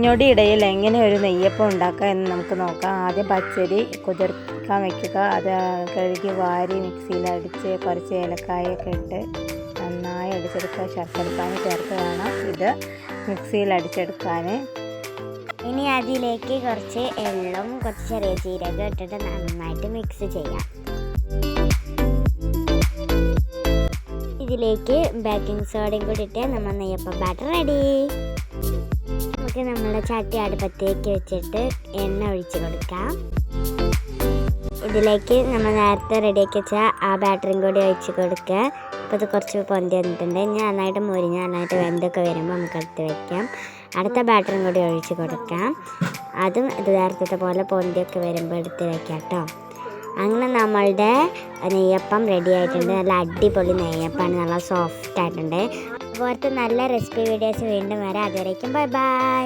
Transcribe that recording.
ഞൊടിയിടയിൽ എങ്ങനെ ഒരു നെയ്യപ്പം ഉണ്ടാക്കാം എന്ന് നമുക്ക് നോക്കാം. ആദ്യം പച്ചരി കുതിർക്കാൻ വെക്കുക. അത് കഴുകി വാരി മിക്സിയിൽ അടിച്ച് കുറച്ച് ഏലക്കായൊക്കെ ഇട്ട് നന്നായി അടിച്ചെടുക്കുക. ശർക്കരപ്പാനി ചേർത്ത് വേണം ഇത് മിക്സിയിൽ അടിച്ചെടുക്കാൻ. ഇനി അതിലേക്ക് കുറച്ച് എള്ളും കുറച്ച് ചെറിയ ജീരകം ഇട്ടിട്ട് നന്നായിട്ട് മിക്സ് ചെയ്യാം. ഇതിലേക്ക് ബേക്കിംഗ് സോഡയും കൂടി ഇട്ട് നമ്മൾ നെയ്യപ്പം ബാറ്റർ റെഡി നമുക്ക് നമ്മുടെ ചട്ടി അടുപ്പത്തേക്ക് വെച്ചിട്ട് എണ്ണ ഒഴിച്ച് കൊടുക്കാം. ഇതിലേക്ക് നമ്മൾ നേരത്തെ റെഡിയാക്കി വെച്ച ആ ബാറ്ററിയും കൂടി ഒഴിച്ച് കൊടുക്കുക. അപ്പോൾ ഇത് കുറച്ച് പൊന്തി വന്നിട്ടുണ്ട്. ഇനി നന്നായിട്ട് മുരിഞ്ഞ് നന്നായിട്ട് വെന്തൊക്കെ വരുമ്പോൾ നമുക്ക് എടുത്ത് വയ്ക്കാം അടുത്ത ബാറ്ററിയും കൂടി ഒഴിച്ച് കൊടുക്കാം. അതും ഇത് നേരത്തെ പോലെ പൊന്തിയൊക്കെ വരുമ്പോൾ എടുത്ത് വയ്ക്കാം കേട്ടോ. അങ്ങനെ നമ്മളുടെ നെയ്യപ്പം റെഡി ആയിട്ടുണ്ട്. നല്ല അടിപൊളി നെയ്യപ്പമാണ് നല്ല സോഫ്റ്റ് ആയിട്ടുണ്ട്. അതുപോലത്തെ നല്ല റെസിപ്പി വീഡിയോസ് വീണ്ടും വരാം. അതുവരേക്കും ബൈ ബൈ